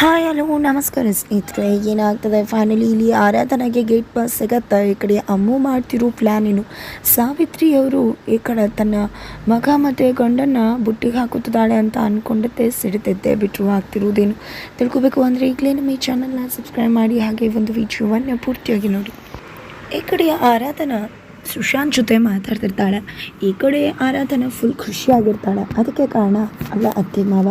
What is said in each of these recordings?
Hi, hello, ನಮಸ್ಕಾರ ಸ್ನೇಹಿತರೆ. ಏನಾಗ್ತದೆ? ಫೈನಲಿ ಇಲ್ಲಿ ಆರಾಧನೆಗೆ ಗೇಟ್ ಪಾಸ್ ಸಿಗತ್ತಾ? ಈ ಕಡೆ ಅಮ್ಮು ಮಾಡ್ತಿರೋ ಸಾವಿತ್ರಿ ಸಾವಿತ್ರಿಯವರು ಈ ಕಡೆ ತನ್ನ ಮಗ ಮತ್ತು ಗಂಡನ್ನು ಬುಟ್ಟಿಗೆ ಹಾಕುತ್ತಿದ್ದಾಳೆ ಅಂತ ಅಂದ್ಕೊಂಡತ್ತೆ ಸಿಡಿತೈತೆ ಬಿಟ್ಟರು ಆಗ್ತಿರೋದೇನು ತಿಳ್ಕೊಬೇಕು ಅಂದರೆ ಈಗಲೇ ನಮ್ಮ ಈ ಚಾನಲ್ನ ಸಬ್ಸ್ಕ್ರೈಬ್ ಮಾಡಿ ಹಾಗೆ ಒಂದು ವಿಡಿಯೋವನ್ನು ಪೂರ್ತಿಯಾಗಿ ನೋಡಿ. ಈ ಕಡೆ ಆರಾಧನಾ ಸುಶಾಂತ್ ಜೊತೆ ಮಾತಾಡ್ತಿರ್ತಾಳೆ. ಈ ಕಡೆ ಆರಾಧನ ಫುಲ್ ಖುಷಿಯಾಗಿರ್ತಾಳೆ. ಅದಕ್ಕೆ ಕಾರಣ ಅವಳ ಅತ್ತೆ ಮಾವ.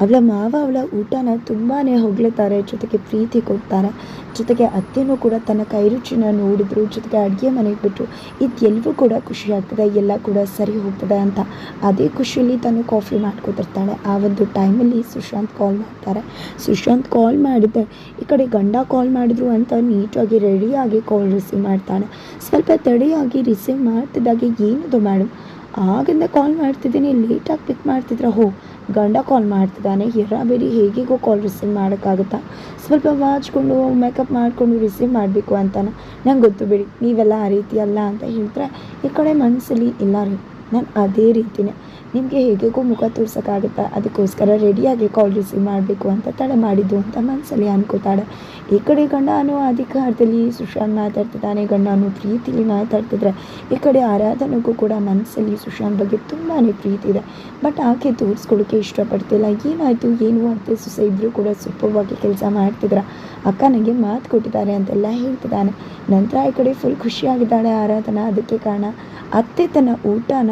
ಅವಳ ಮಾವ ಅವಳ ಊಟನ ತುಂಬಾ ಹೊಗಳುತ್ತಾರೆ ಜೊತೆಗೆ ಪ್ರೀತಿ ಕೊಡ್ತಾರೆ. ಜೊತೆಗೆ ಅತ್ತೆನೂ ಕೂಡ ತನ್ನ ಕೈ ರುಚಿನ ನೋಡಿದ್ರು. ಜೊತೆಗೆ ಅಡುಗೆ ಮನೆಗೆ ಬಿಟ್ಟರು ಇದೆಲ್ಲವೂ ಕೂಡ ಖುಷಿ ಆಗ್ತದೆ ಎಲ್ಲ ಕೂಡ ಸರಿ ಹೋಗ್ತದೆ ಅಂತ. ಅದೇ ಖುಷಿಯಲ್ಲಿ ತಾನು ಕಾಫಿ ಮಾಡ್ಕೊತಿರ್ತಾಳೆ. ಆ ಒಂದು ಟೈಮಲ್ಲಿ ಸುಶಾಂತ್ ಕಾಲ್ ಮಾಡ್ತಾರೆ. ಸುಶಾಂತ್ ಕಾಲ್ ಮಾಡಿದ್ದೆ ಈ ಕಡೆ ಗಂಡ ಕಾಲ್ ಮಾಡಿದ್ರು ಅಂತ ನೀಟಾಗಿ ರೆಡಿಯಾಗಿ ಕಾಲ್ ರಿಸೀವ್ ಮಾಡ್ತಾಳೆ ಸ್ವಲ್ಪ ತಡೆಯಾಗಿ ರಿಸೀವ್ ಮಾಡ್ತಿದ್ದಾಗೆ ಏನದು ಮೇಡಮ್? ಆಗಿಂದ ಕಾಲ್ ಮಾಡ್ತಿದ್ದೀನಿ, ಲೇಟಾಗಿ ಪಿಕ್ ಮಾಡ್ತಿದ್ರೆ? ಹೋ, ಗಂಡ ಕಾಲ್ ಮಾಡ್ತಿದ್ದಾನೆ. ಬೇರೆ ಹೇಗಿಗೋ ಕಾಲ್ ರಿಸೀವ್ ಮಾಡೋಕ್ಕಾಗುತ್ತಾ? ಸ್ವಲ್ಪ ವಾಚ್ಕೊಂಡು, ಮೇಕಪ್ ಮಾಡಿಕೊಂಡು ರಿಸೀವ್ ಮಾಡಬೇಕು ಅಂತಾನೆ. ನಂಗೆ ಗೊತ್ತು ಬಿಡಿ, ನೀವೆಲ್ಲ ಆ ರೀತಿ ಅಲ್ಲ ಅಂತ ಹೇಳ್ತಾರೆ. ಈ ಕಡೆ ಮನಸ್ಸಲ್ಲಿ ಇಲ್ಲ ರೀ. ನಾನು ಅದೇ ರೀತಿನೇ. ನಿಮಗೆ ಹೇಗೆಗೂ ಮುಖ ತೋರ್ಸೋಕ್ಕಾಗುತ್ತಾ? ಅದಕ್ಕೋಸ್ಕರ ರೆಡಿಯಾಗಿ ಕಾಲ್ ರಿಸೀವ್ ಮಾಡಬೇಕು ಅಂತ ತಡೆ ಮಾಡಿದ್ದು ಅಂತ ಮನಸ್ಸಲ್ಲಿ ಅನ್ಕೋತಾಳೆ. ಈ ಕಡೆ ಗಂಡನು ಅಧಿಕಾರದಲ್ಲಿ ಸುಶಾಂತ್ ಮಾತಾಡ್ತಿದ್ದಾನೆ. ಗಂಡನು ಪ್ರೀತಿಲಿ ಮಾತಾಡ್ತಿದ್ರೆ ಈ ಕಡೆ ಆರಾಧನೆಗೂ ಕೂಡ ಮನಸ್ಸಲ್ಲಿ ಸುಶಾಂತ್ ಬಗ್ಗೆ ತುಂಬಾ ಪ್ರೀತಿ ಇದೆ. ಬಟ್ ಆಕೆ ತೋರಿಸ್ಕೊಳ್ಳೋಕೆ ಇಷ್ಟಪಡ್ತಿಲ್ಲ. ಏನಾಯಿತು, ಏನು ಅತ್ತೆ ಸುಸ ಇಬ್ಬರು ಕೂಡ ಸುಲಭವಾಗಿ ಕೆಲಸ ಮಾಡ್ತಿದ್ರ. ಅಕ್ಕ ನನಗೆ ಮಾತು ಕೊಟ್ಟಿದ್ದಾರೆ ಅಂತೆಲ್ಲ ಹೇಳ್ತಿದ್ದಾನೆ. ನಂತರ ಈ ಕಡೆ ಫುಲ್ ಖುಷಿಯಾಗಿದ್ದಾಳೆ ಆರಾಧನಾ. ಅದಕ್ಕೆ ಕಾರಣ ಅತ್ತೆ ತನ್ನ ಊಟನ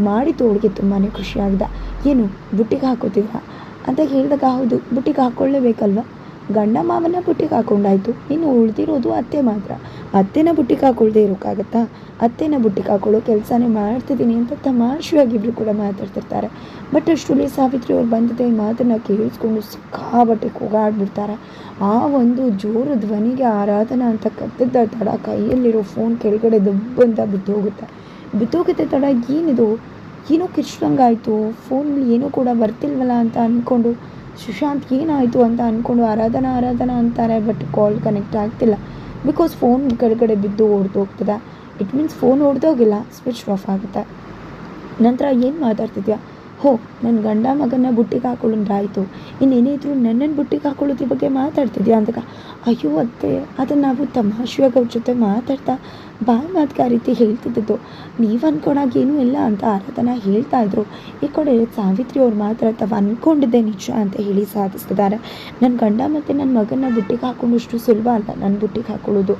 ಮಾಡಿ ತೋಳಿಗೆ ತುಂಬಾ ಖುಷಿಯಾಗಿದ್ದ ಏನು, ಬುಟ್ಟಿಗೆ ಹಾಕೋತಿದ್ದ ಅಂತ ಹೇಳಿದಾಗ ಹೌದು, ಬುಟ್ಟಿಗೆ ಹಾಕ್ಕೊಳ್ಳೇಬೇಕಲ್ವ ಗಂಡ ಮಾವನ ಬುಟ್ಟಿಗೆ ಹಾಕೊಂಡಾಯ್ತು. ಇನ್ನು ಉಳಿದಿರೋದು ಅತ್ತೆ ಮಾತ್ರ. ಅತ್ತೆನ ಬುಟ್ಟಿಗೆ ಹಾಕೊಳ್ದೆ ಇರೋಕ್ಕಾಗತ್ತಾ ಅತ್ತೆನ ಬುಟ್ಟಿಗೆ ಹಾಕೊಳ್ಳೋ ಕೆಲಸನೇ ಮಾಡ್ತಿದ್ದೀನಿ ಅಂತ ತಮಾಷೆಯಾಗಿ ಇಬ್ಬರು ಕೂಡ ಮಾತಾಡ್ತಿರ್ತಾರೆ. ಬಟ್ ಅಷ್ಟರಲ್ಲಿ ಸಾವಿತ್ರಿ ಅವ್ರು ಬಂದಿದ್ದ ಈ ಮಾತನ್ನು ಕೇಳಿಸ್ಕೊಂಡು ಸಿಕ್ಕಾಬಟ್ಟೆ ಕೂಗಾಡ್ಬಿಡ್ತಾರೆ. ಆ ಒಂದು ಜೋರು ಧ್ವನಿಗೆ ಆರಾಧನಾ ಅಂತ ಕತ್ತಿದ್ದ ತಡ ಕೈಯಲ್ಲಿರೋ ಫೋನ್ ಕೆಳಗಡೆ ದಬ್ಬಂತ ಬಿದ್ದು ಹೋಗುತ್ತೆ ಬಿದ್ದೋಗುತ್ತೆ ತಡ ಏನಿದು? ಏನೋ ಕಿರ್ಚ್ದಂಗಾಯಿತು. ಫೋನಲ್ಲಿ ಏನೂ ಕೂಡ ಬರ್ತಿಲ್ವಲ್ಲ ಅಂತ ಅಂದ್ಕೊಂಡು ಸುಶಾಂತ್ ಏನಾಯಿತು ಅಂತ ಅಂದ್ಕೊಂಡು ಆರಾಧನಾ ಆರಾಧನಾ ಅಂತಾರೆ ಬಟ್ ಕಾಲ್ ಕನೆಕ್ಟ್ ಆಗ್ತಿಲ್ಲ. ಬಿಕಾಸ್ ಫೋನ್ ಕೆಳಗಡೆ ಬಿದ್ದು ಹೊಡೆದು ಹೋಗ್ತದೆ. ಇಟ್ ಮೀನ್ಸ್ ಫೋನ್ ಹೊಡೆದೋಗಿಲ್ಲ ಸ್ವಿಚ್ ಆಫ್ ಆಗುತ್ತೆ. ನಂತರ ಏನು ಮಾತಾಡ್ತಿದ್ಯಾ? ಹೋ ನನ್ನ ಗಂಡ ಮಗನ ಬುಟ್ಟಿಗೆ ಹಾಕೊಳ್ಳೋದ್ರಾಯ್ತು ಇನ್ನೇನಿದ್ರು ನನ್ನನ್ನು ಬುಟ್ಟಿಗೆ ಹಾಕೊಳ್ಳೋದ್ರ ಬಗ್ಗೆ ಮಾತಾಡ್ತಿದ್ಯಾ ಅಂದಾಗ, ಅಯ್ಯೋ ಅತ್ತೆ, ಅದನ್ನು ನಾವು ತಮಾಷೆಯಾಗಿ ಅವ್ರ ಜೊತೆ ಮಾತಾಡ್ತಾ ಬಾಯಿ ಮಾತ್ಗೆ ಆ ರೀತಿ ಹೇಳ್ತಿದ್ದದ್ದು. ನೀವು ಅನ್ಕೊಳಾಗ ಏನೂ ಇಲ್ಲ ಅಂತ ಆರಾಧನ ಹೇಳ್ತಾ ಇದ್ರು. ಈ ಸಾವಿತ್ರಿ ಅವ್ರು ಮಾತ್ರ ತಾವು ಅಂದ್ಕೊಂಡಿದ್ದೆ ನಿಜ ಅಂತ ಹೇಳಿ ಸಾಧಿಸ್ತಿದ್ದಾರೆ. ನನ್ನ ಗಂಡ ಮತ್ತು ನನ್ನ ಮಗನ ಬುಟ್ಟಿಗೆ ಹಾಕೊಂಡಷ್ಟು ಸುಲಭ ಅಲ್ಲ ನನ್ನ ಬುಟ್ಟಿಗೆ ಹಾಕೊಳ್ಳೋದು.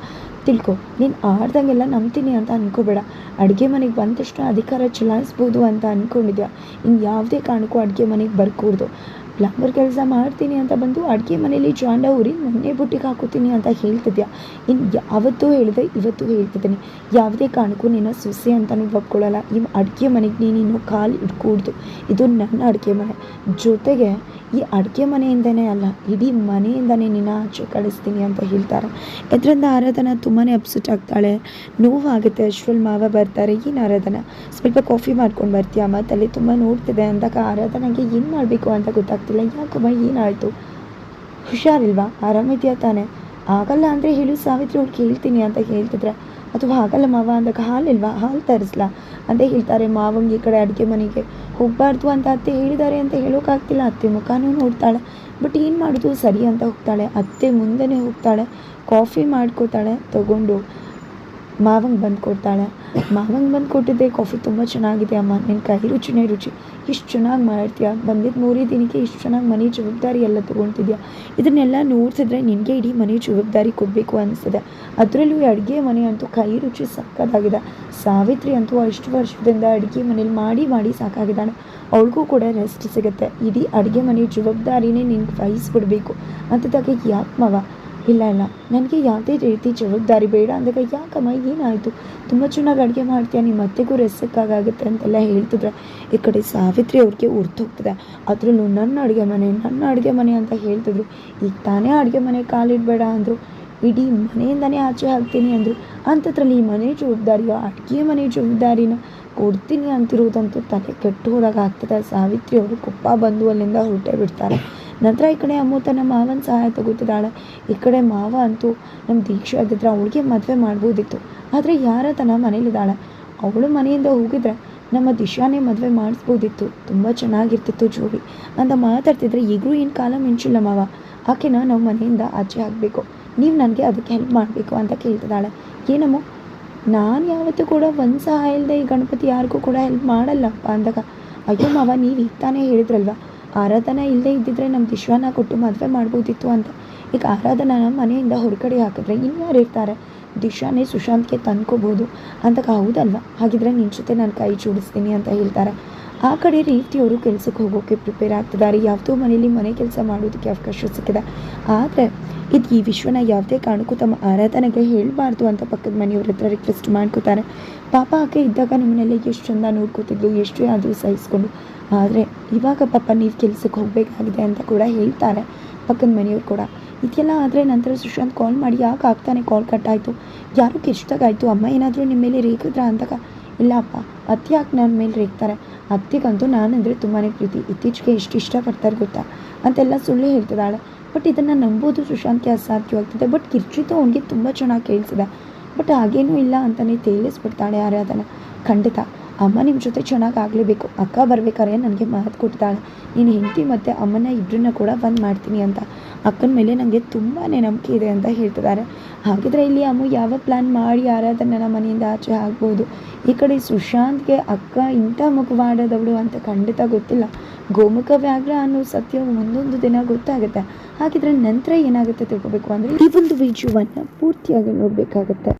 ತಿಳ್ಕೊ. ನೀನು ಆಡ್ದಂಗೆಲ್ಲ ನಂಬ್ತೀನಿ ಅಂತ ಅನ್ಕೋಬೇಡ. ಅಡುಗೆ ಮನೆಗೆ ಬಂದ ಅಧಿಕಾರ ಚಲಾಯಿಸ್ಬೋದು ಅಂತ ಅಂದ್ಕೊಂಡಿದ್ಯಾ ಇನ್ನು ಯಾವುದೇ ಕಾರಣಕ್ಕೂ ಅಡುಗೆ ಮನೆಗೆ ಬರ್ಕೂಡ್ದು. ಪ್ಲಂಬರ್ ಕೆಲಸ ಮಾಡ್ತೀನಿ ಅಂತ ಬಂದು ಅಡುಗೆ ಮನೇಲಿ ಜಾಂಡ ಊರಿ ನನ್ನೇ ಬುಟ್ಟಿಗೆ ಹಾಕೋತೀನಿ ಅಂತ ಹೇಳ್ತಿದ್ಯಾ? ಇನ್ನು ಯಾವತ್ತೂ ಹೇಳಿದೆ, ಇವತ್ತು ಹೇಳ್ತಿದ್ದೀನಿ. ಯಾವುದೇ ಕಾರಣಕ್ಕೂ ನೀನು ಸೊಸೆ ಅಂತಲೂ ಒಪ್ಕೊಳ್ಳಲ್ಲ. ಈ ಅಡುಗೆ ಮನೆಗೆ ನೀನು ಕಾಲು ಇಟ್ಕೂಡ್ದು ಇದು ನನ್ನ ಅಡುಗೆ ಮನೆ. ಜೊತೆಗೆ ಈ ಅಡುಗೆ ಮನೆಯಿಂದನೇ ಅಲ್ಲ, ಇಡೀ ಮನೆಯಿಂದನೇ ನಿನ್ನ ಆಚೆ ಕಳಿಸ್ತೀನಿ ಅಂತ ಹೇಳ್ತಾರೆ. ಇದರಿಂದ ಆರಾಧನ ತುಂಬಾ ಅಪ್ಸೆಟ್ ಆಗ್ತಾಳೆ. ನೋವಾಗುತ್ತೆ, ಅಶ್ವಲ್ ಮಾವ ಬರ್ತಾರೆ, ಏನು ಆರಾಧನಾ? ಸ್ವಲ್ಪ ಕಾಫಿ ಮಾಡ್ಕೊಂಡು ಬರ್ತೀಯ? ಮತ್ತಲ್ಲಿ ತುಂಬ ನೋಡ್ತಿದೆ ಅಂದಾಗ ಆರಾಧನೆಗೆ ಏನು ಮಾಡಬೇಕು ಅಂತ ಗೊತ್ತಾಗ್ತಿಲ್ಲ ಯಾಕಮ್ಮ ಏನಾಯಿತು ಹುಷಾರಿಲ್ವಾ? ಆರಾಮಿದ್ಯಾ ತಾನೆ? ಆಗಲ್ಲ ಅಂದರೆ ಹೇಳು, ಸಾವಿತ್ರಿ ಅವ್ರು ಕೇಳ್ತೀನಿ ಅಂತ ಹೇಳ್ತಿದ್ರೆ. ಅಥವಾ ಆಗಲ್ಲ ಮಾವ, ಅಂದಾಗ ಹಾಲಿಲ್ವಾ? ಹಾಲು ತರಿಸ್ಲಾ? ಅಂತ ಹೇಳ್ತಾರೆ ಮಾವಂಗೆ ಈ ಕಡೆ ಅಡುಗೆ ಮನೆಗೆ. ಹೋಗಬಾರ್ದು ಅಂತ ಅತ್ತೆ ಹೇಳಿದ್ದಾರೆ ಅಂತ ಹೇಳೋಕ್ಕಾಗ್ತಿಲ್ಲ ಅತ್ತೆ ಮುಖಾನೂ ನೋಡ್ತಾಳೆ. ಬಟ್ ಏನು ಮಾಡೋದು? ಸರಿ ಅಂತ ಹೋಗ್ತಾಳೆ. ಅತ್ತೆ ಮುಂದೆನೇ ಹೋಗ್ತಾಳೆ. ಕಾಫಿ ಮಾಡ್ಕೋತಾಳೆ. ತಗೊಂಡು ಮಾವಂಗೆ ಬಂದು ಕೊಡ್ತಾಳೆ. ಮಾವಂಗೆ ಬಂದು ಕೊಟ್ಟಿದ್ದೆ ಕಾಫಿ ತುಂಬ ಚೆನ್ನಾಗಿದೆ ಅಮ್ಮ ನಿನ್ನ ಕೈ ರುಚಿನೇ ರುಚಿ. ಇಷ್ಟು ಚೆನ್ನಾಗಿ ಮಾಡ್ತೀಯ ಬಂದಿದ್ದು ಮೂರೇ ದಿನಕ್ಕೆ ಇಷ್ಟು ಚೆನ್ನಾಗಿ ಮನೆ ಜವಾಬ್ದಾರಿ ಎಲ್ಲ ತೊಗೊಳ್ತಿದ್ಯಾ ಇದನ್ನೆಲ್ಲ ನೋಡ್ತಿದ್ರೆ ನಿನಗೆ ಇಡೀ ಮನೆ ಜವಾಬ್ದಾರಿ ಕೊಡಬೇಕು ಅನಿಸ್ತದೆ. ಅದರಲ್ಲೂ ಅಡುಗೆ ಮನೆ ಅಂತೂ ಕೈ ರುಚಿ ಸಕ್ಕತ್ತಾಗಿದೆ ಸಾವಿತ್ರಿ ಅಂತೂ ಅಷ್ಟು ವರ್ಷದಿಂದ ಅಡುಗೆ ಮನೇಲಿ ಮಾಡಿ ಮಾಡಿ ಸಾಕಾಗಿದ್ದಾಳೆ. ಅವಳಿಗೂ ಕೂಡ ರೆಸ್ಟ್ ಸಿಗುತ್ತೆ. ಇಡೀ ಅಡುಗೆ ಮನೆ ಜವಾಬ್ದಾರಿನೇ ನಿನ್ಗೆ ವಹಿಸ್ಬಿಡ್ಬೇಕು. ಅಂತದಾಗ ಯಾಕೆ ಮವ? ಇಲ್ಲ ಇಲ್ಲ. ನನಗೆ ಯಾವುದೇ ರೀತಿ ಜವಾಬ್ದಾರಿ ಬೇಡ. ಅಂದಾಗ ಯಾಕಮ್ಮ, ಏನಾಯಿತು? ತುಂಬ ಚೆನ್ನಾಗಿ ಅಡುಗೆ ಮಾಡ್ತೀಯ? ನಿಮ್ಮ ಅತ್ತೆಗೂ ರೆಸ್ಸಕ್ಕಾಗುತ್ತೆ ಅಂತೆಲ್ಲ ಹೇಳ್ತಿದ್ರೆ. ಈ ಕಡೆ ಸಾವಿತ್ರಿ ಅವ್ರಿಗೆ ಹೋಗ್ತದೆ. ಅದರಲ್ಲೂ ನನ್ನ ಅಡುಗೆ ಮನೆ, ನನ್ನ ಅಡುಗೆ ಮನೆ ಅಂತ ಹೇಳ್ತಿದ್ರು. ಈಗ ತಾನೇ ಅಡುಗೆ ಮನೆ ಕಾಲಿಡಬೇಡ ಅಂದರು. ಇಡೀ ಮನೆಯಿಂದನೇ ಆಚೆ ಹಾಕ್ತೀನಿ ಅಂದರು. ಅಂಥದ್ರಲ್ಲಿ ಈ ಮನೆ ಜವಾಬ್ದಾರಿಯ, ಅಡುಗೆ ಮನೆ ಜವಾಬ್ದಾರಿನ ಕೊಡ್ತೀನಿ ಅಂತಿರೋದಂತೂ ತಲೆ ಕೆಟ್ಟು ಹೋದಾಗ ಆಗ್ತದೆ. ಸಾವಿತ್ರಿ ಅವರು ಕೊಪ್ಪ ಬಂದು ಅಲ್ಲಿಂದ ಹೊರಟೇ ಬಿಡ್ತಾರೆ. ನಂತರ ಈ ಕಡೆ ಅಮ್ಮು ತನ್ನ ಮಾವನ ಸಹಾಯ ತಗೋತಿದ್ದಾಳೆ. ಈ ಕಡೆ ಮಾವ ಅಂತೂ ನಮ್ಮ ದೀಕ್ಷೆ ಆಗಿದ್ರೆ ಅವಳಿಗೆ ಮದುವೆ ಮಾಡ್ಬೋದಿತ್ತು. ಆದರೆ ಯಾರ ತನ್ನ ಮನೇಲಿದ್ದಾಳೆ. ಅವಳು ಮನೆಯಿಂದ ಹೋಗಿದ್ರೆ ನಮ್ಮ ದಿಶಾನೇ ಮದುವೆ ಮಾಡಿಸ್ಬೋದಿತ್ತು. ತುಂಬ ಚೆನ್ನಾಗಿರ್ತಿತ್ತು ಜೋಡಿ. ಅಂತ ಮಾತಾಡ್ತಿದ್ರೆ ಈಗಲೂ ಏನು ಕಾಲ ಮಿಂಚಿಲ್ಲ ಮಾವ. ಆಕೆನ ನಾವು ಮನೆಯಿಂದ ಆಚೆ ಆಗಬೇಕು ನೀವು ನನಗೆ ಅದಕ್ಕೆ ಹೆಲ್ಪ್ ಮಾಡಬೇಕು ಅಂತ ಕೇಳ್ತಿದ್ದಾಳೆ. ಏನಮ್ಮ, ನಾನು ಯಾವತ್ತೂ ಕೂಡ ಒಂದು ಸಹಾಯ ಇಲ್ಲದೆ ಈ ಗಣಪತಿ ಯಾರಿಗೂ ಕೂಡ ಹೆಲ್ಪ್ ಮಾಡಲ್ಲಪ್ಪ ಅಂದಾಗ. ಅಯ್ಯೋ ಮಾವ, ನೀವು ಈಗ ತಾನೇ ಹೇಳಿದ್ರಲ್ವ? ಆರಾಧನಾ ಇಲ್ಲದೆ ಇದ್ದಿದ್ರೆ ನಮ್ಮ ವಿಶ್ವನ ಕೊಟ್ಟು ಮದುವೆ ಮಾಡ್ಬೋದಿತ್ತು ಅಂತ. ಈಗ ಆರಾಧನಾನ ಮನೆಯಿಂದ ಹೊರಗಡೆ ಹಾಕಿದ್ರೆ ಇನ್ಯಾರು ಇರ್ತಾರೆ? ದಿಶಾನೇ ಸುಶಾಂತ್ಗೆ ತಂದ್ಕೋಬೋದು. ಅಂತ ಹೌದಲ್ವಾ? ಹಾಗಿದ್ರೆ ನಿನ್ನ ಜೊತೆ ನಾನು ಕೈ ಜೋಡಿಸ್ತೀನಿ ಅಂತ ಹೇಳ್ತಾರೆ. ಆ ಕಡೆ ರೀತಿಯವರು ಕೆಲಸಕ್ಕೆ ಹೋಗೋಕ್ಕೆ ಪ್ರಿಪೇರ್ ಆಗ್ತಿದ್ದಾರೆ. ಯಾವುದೋ ಮನೇಲಿ ಮನೆ ಕೆಲಸ ಮಾಡೋದಕ್ಕೆ ಅವಕಾಶ ಸಿಕ್ಕಿದೆ. ಆದರೆ ಇದು ಈ ವಿಶ್ವನ ಯಾವುದೇ ಕಾರಣಕ್ಕೂ ತಮ್ಮ ಆರಾಧನೆಗೆ ಹೇಳಬಾರ್ದು ಅಂತ ಪಕ್ಕದ ಮನೆಯವ್ರ ಹತ್ರ ರಿಕ್ವೆಸ್ಟ್ ಮಾಡ್ಕೋತಾರೆ. ಪಾಪ ಆಕೆ ಇದ್ದಾಗ ನಿಮ್ಮನ್ನೆಲ್ಲ ಎಷ್ಟು ಚಂದ ನೋಡ್ಕೋತಿದ್ಲು, ಎಷ್ಟು ಆದರೂ ಸಹಿಸ್ಕೊಂಡು. ಆದರೆ ಇವಾಗ ಪಾಪ ನೀವು ಕೆಲಸಕ್ಕೆ ಹೋಗಬೇಕಾಗಿದೆ ಅಂತ ಕೂಡ ಹೇಳ್ತಾರೆ ಪಕ್ಕದ ಮನೆಯವ್ರು ಕೂಡ. ಇದೆಲ್ಲ ಆದರೆ ನಂತರ ಸುಶಾಂತ್ ಕಾಲ್ ಮಾಡಿ, ಯಾಕೆ ಆಗ್ತಾನೆ ಕಾಲ್ ಕಟ್ಟಾಯಿತು ಯಾರು ಕಿಚ್ದಾಗಾಯಿತು ಅಮ್ಮ ಏನಾದರೂ ನಿಮ್ಮ ಮೇಲೆ ರೇಖದ್ರ ಅಂದಾಗ ಇಲ್ಲಪ್ಪ ಅತ್ತೆ ಯಾಕೆ ನನ್ನ ಮೇಲೆ ರೇಗ್ತಾರೆ. ಅತ್ತೆಗಂತೂ ನಾನಂದರೆ ತುಂಬಾ ಪ್ರೀತಿ. ಇತ್ತೀಚೆಗೆ ಎಷ್ಟು ಇಷ್ಟಪಡ್ತಾರೆ ಗೊತ್ತಾ? ಅಂತೆಲ್ಲ ಸುಳ್ಳು ಹೇಳ್ತಿದ್ದಾಳೆ. ಬಟ್ ಇದನ್ನು ನಂಬೋದು ಸುಶಾಂತಿ ಅಸಾಧ್ಯವಾಗ್ತಿದೆ. ಬಟ್ ಕಿರ್ಚಿತು ಅವನಿಗೆ ತುಂಬ ಚೆನ್ನಾಗಿ ಕೇಳಿಸಿದೆ. ಬಟ್ ಹಾಗೇನೂ ಇಲ್ಲ ಅಂತಲೇ ತೇಲಿಸ್ಬಿಡ್ತಾಳೆ ಆರಾಧನ ಖಂಡಿತ. ಅಮ್ಮ ನಿಮ್ಮ ಜೊತೆ ಚೆನ್ನಾಗಿ ಆಗಲೇಬೇಕು. ಅಕ್ಕ ಬರ್ಬೇಕಾದ್ರೆ ನನಗೆ ಮಾತು ಕೊಡ್ತಾಳೆ. ನೀನು ಹೆಂಡತಿ ಮತ್ತು ಅಮ್ಮನ ಇಬ್ಬರನ್ನ ಕೂಡ ಬಂದ್ ಮಾಡ್ತೀನಿ ಅಂತ. ಅಕ್ಕನ ಮೇಲೆ ನನಗೆ ತುಂಬಾ ನಂಬಿಕೆ ಇದೆ ಅಂತ ಹೇಳ್ತಿದ್ದಾರೆ ಹಾಗಿದ್ರೆ ಇಲ್ಲಿ ಅಮ್ಮ ಯಾವ ಪ್ಲ್ಯಾನ್ ಮಾಡಿ ಆರಾಧನ ಮನೆಯಿಂದ ಆಚೆ ಆಗ್ಬೋದು? ಈ ಕಡೆ ಸುಶಾಂತ್ಗೆ ಅಕ್ಕ ಇಂಥ ಮುಖವಾಡದವಳು ಅಂತ ಖಂಡಿತ ಗೊತ್ತಿಲ್ಲ. ಗೋಮುಖ ವ್ಯಾಘ್ರ ಅನ್ನೋ ಸತ್ಯ ಮುಂದೊಂದು ದಿನ ಗೊತ್ತಾಗುತ್ತೆ. ಹಾಗಿದ್ರೆ ನಂತರ ಏನಾಗುತ್ತೆ ತಿಳ್ಕೊಬೇಕು ಅಂದ್ರೆ ಈ ಒಂದು ವಿಡಿಯೋವನ್ನು ಪೂರ್ತಿಯಾಗಿ ನೋಡಬೇಕಾಗತ್ತೆ.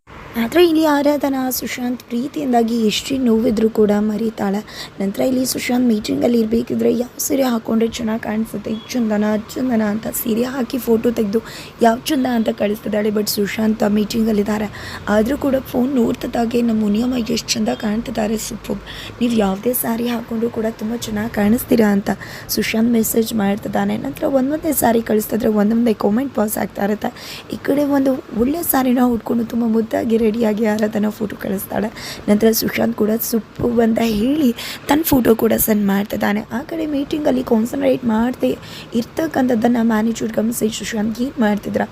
ಆದರೆ ಇಲ್ಲಿ ಆರಾಧನಾ ಸುಶಾಂತ್ ಪ್ರೀತಿಯಿಂದಾಗಿ ಎಷ್ಟೇ ನೋವಿದ್ರು ಕೂಡ ಮರೀತಾಳೆ. ನಂತರ ಇಲ್ಲಿ ಸುಶಾಂತ್ ಮೀಟಿಂಗಲ್ಲಿ ಇರಬೇಕಿದ್ರೆ ಯಾವ ಸೀರೆ ಹಾಕ್ಕೊಂಡ್ರೆ ಚೆನ್ನಾಗಿ ಕಾಣಿಸುತ್ತೆ? ಚಂದನ ಚಂದನ ಅಂತ ಸೀರೆ ಹಾಕಿ ಫೋಟೋ ತೆಗೆದು ಯಾವ ಚಂದ ಅಂತ ಕಳಿಸ್ತಿದ್ದಾಳೆ? ಬಟ್ ಸುಶಾಂತ್ ಮೀಟಿಂಗಲ್ಲಿದ್ದಾರೆ ಆದರೂ ಕೂಡ ಫೋನ್ ನೋಡ್ತಿದ್ದಾಗೆ ನಮ್ಮ ಮುನಿಯಮ್ಮ ಎಷ್ಟು ಚಂದ ಕಾಣ್ತಿದ್ದಾರೆ. ಸೂಪರ್ ನೀವು ಯಾವುದೇ ಸ್ಯಾರಿ ಹಾಕ್ಕೊಂಡ್ರು ಕೂಡ ತುಂಬ ಚೆನ್ನಾಗಿ ಕಾಣಿಸ್ತೀರಾ ಅಂತ ಸುಶಾಂತ್ ಮೆಸೇಜ್ ಮಾಡ್ತಿದ್ದಾನೆ. ನಂತರ ಒಂದೊಂದೇ ಸಾರಿ ಕಳಿಸ್ತಿದ್ರೆ ಒಂದೊಂದೇ ಕಾಮೆಂಟ್ ಪಾಸ್ ಆಗ್ತಾ ಇರುತ್ತೆ. ಈ ಕಡೆ ಒಂದು ಒಳ್ಳೆ ಸಾರಿನ ಉಟ್ಕೊಂಡು ತುಂಬ ಮುದ್ದಾಗಿ ರೆಡಿಯಾಗಿ ಆರಾಧನಾ ಫೋಟೋ ಕಳಿಸ್ತಾಳೆ. ನಂತರ ಸುಶಾಂತ್ ಕೂಡ ಸುಪ್ಪು ಅಂತ ಹೇಳಿ ತನ್ನ ಫೋಟೋ ಕೂಡ ಸೆಂಡ್ ಮಾಡ್ತಿದ್ದಾನೆ. ಆ ಕಡೆ ಮೀಟಿಂಗಲ್ಲಿ ಕಾನ್ಸಂಟ್ರೇಟ್ ಮಾಡದೆ ಇರ್ತಕ್ಕಂಥದ್ದನ್ನು ಮ್ಯಾನೇಜರ್ ಗಮನಿಸಿ ಸುಶಾಂತ್ ಏನು ಮಾಡ್ತಿದ್ರ?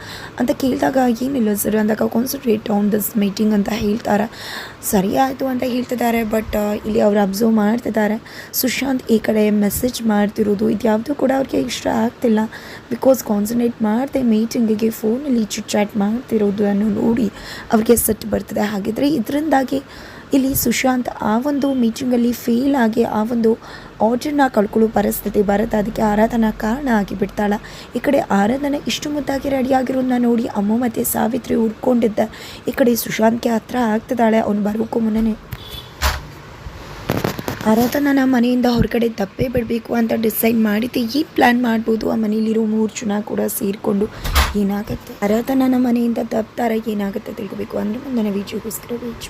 ಅಂತ ಕೇಳಿದಾಗ ಏನಿಲ್ಲ ಸರ್ ಅಂದಾಗ ಕಾನ್ಸಂಟ್ರೇಟ್ ಆನ್ ದಿಸ್ ಮೀಟಿಂಗ್ ಅಂತ ಹೇಳ್ತಾರೆ. ಸರಿ ಆಯಿತು ಅಂತ ಹೇಳ್ತಿದ್ದಾರೆ ಬಟ್ ಇಲ್ಲಿ ಅವ್ರು ಅಬ್ಸರ್ವ್ ಮಾಡ್ತಿದ್ದಾರೆ. ಸುಶಾಂತ್ ಈ ಕಡೆ ಮೆಸೇಜ್ ಮಾಡ್ತಿರೋದು, ಇದು ಯಾವುದೂ ಕೂಡ ಅವ್ರಿಗೆ ಇಷ್ಟ ಆಗ್ತಿಲ್ಲ. ಬಿಕಾಸ್ ಕಾನ್ಸಂಟ್ರೇಟ್ ಮಾಡಿದೆ ಮೀಟಿಂಗಿಗೆ ಫೋನಲ್ಲಿ ಚಿಟ್ ಚಾಟ್ ಮಾಡ್ತಿರೋದು ಅನ್ನೋ ನೋಡಿ ಅವ್ರಿಗೆ ಸೆಟ್ ಬರ್ತದೆ. ಹಾಗಿದ್ರೆ ಇದರಿಂದಾಗಿ ಇಲ್ಲಿ ಸುಶಾಂತ್ ಆ ಒಂದು ಮೀಟಿಂಗಲ್ಲಿ ಫೇಲ್ ಆಗಿ ಆ ಒಂದು ಆರ್ಡರ್ನ ಕಳ್ಕೊಳ್ಳೋ ಪರಿಸ್ಥಿತಿ ಬರುತ್ತೆ. ಅದಕ್ಕೆ ಆರಾಧನಾ ಕಾರಣ ಆಗಿಬಿಡ್ತಾಳೆ. ಈ ಕಡೆ ಆರಾಧನೆ ಇಷ್ಟು ಮುದ್ದಾಗಿ ರೆಡಿಯಾಗಿರೋದನ್ನ ನೋಡಿ ಅಮ್ಮ ಮತ್ತು ಸಾವಿತ್ರಿ ಹುಡ್ಕೊಂಡಿದ್ದ. ಈ ಕಡೆ ಸುಶಾಂತ್ಗೆ ಹತ್ರ ಆಗ್ತಿದ್ದಾಳೆ. ಅವ್ನು ಬರೋಕ್ಕೂ ಮುನ್ನನೇ ಆರಾಧನನ ಮನೆಯಿಂದ ಹೊರಗಡೆ ತಪ್ಪೇ ಬಿಡಬೇಕು ಅಂತ ಡಿಸೈಡ್ ಮಾಡಿದ್ದೆ, ಈ ಪ್ಲ್ಯಾನ್ ಮಾಡ್ಬೋದು. ಆ ಮನೇಲಿರೋ ಮೂರು ಜನ ಕೂಡ ಸೇರಿಕೊಂಡು ಏನಾಗುತ್ತೆ? ಆರಾಧನನ ಮನೆಯಿಂದ ತಪ್ತಾರೆ ಏನಾಗುತ್ತೆ ತಿಳ್ಕೊಬೇಕು ಅಂದರೆ ಮುಂದಿನ ವೀಡಿಯೋಗೋಸ್ಕರ ವೇಚ್